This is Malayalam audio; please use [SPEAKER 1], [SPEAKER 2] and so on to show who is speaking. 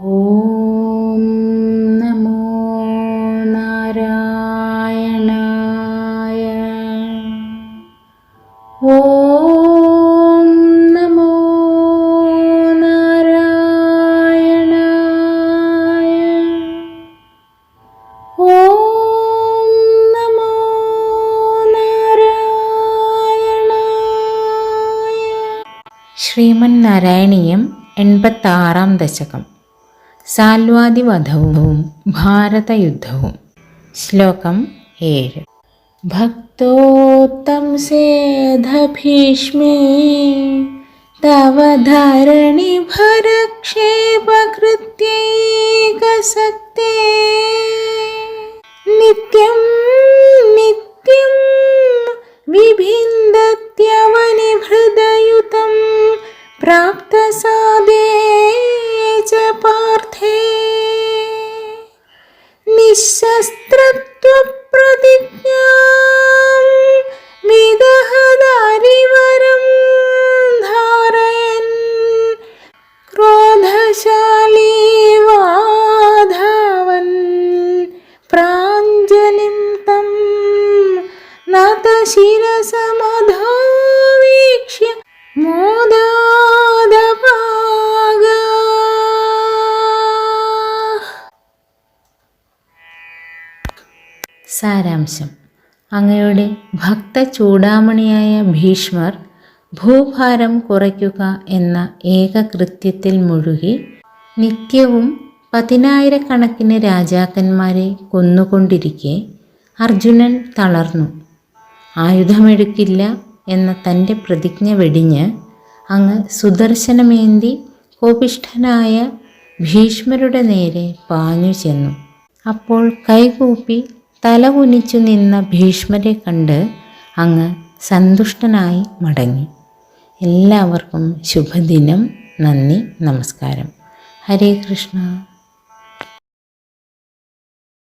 [SPEAKER 1] ഓം നമോ നാരായണായ. ഓം നമോ നാരായണായ. ഓം നമോ നാരായണായ. ശ്രീമൻ ശ്രീമന്നാരായണീയം എൺപത്താറാം ദശകം. साल्वादिवधौ भारतयुद्धौ श्लोकम् एर् भक्तोत्तं सेधभीष्मे तव धरणिभरक्षेपकृत्यैकसक्ते नित्यं नित्यं विभिन्दत्यवनिहृदयुतं प्राप्तसादे പാർത്ഥേ നിശസ്ത്രത്വപ്രതിജ്ഞ വിദഹദാരിവരം ധാരയൻ. ക്രോധശാലീ വാധാവൻ. പ്രാഞ്ജലിം തം നതശിരസമധോ സാരാംശം. അങ്ങയുടെ ഭക്ത ചൂടാമണിയായ ഭീഷ്മർ ഭൂഭാരം കുറയ്ക്കുക എന്ന ഏക കൃത്യത്തിൽ മുഴുകി നിത്യവും പതിനായിരക്കണക്കിന് രാജാക്കന്മാരെ കൊന്നുകൊണ്ടിരിക്കെ അർജുനൻ തളർന്നു. ആയുധമെടുക്കില്ല എന്ന തന്റെ പ്രതിജ്ഞ വെടിഞ്ഞ് അങ്ങ് സുദർശനമേന്തി കോപിഷ്ഠനായ ഭീഷ്മരുടെ നേരെ പാഞ്ഞു ചെന്നു അപ്പോൾ കൈകൂപ്പി തല കുനിച്ചു നിന്ന ഭീഷ്മരെ കണ്ട് അങ്ങ് സന്തുഷ്ടനായി മടങ്ങി. എല്ലാവർക്കും ശുഭദിനം. നന്ദി. നമസ്കാരം. ഹരേ കൃഷ്ണ.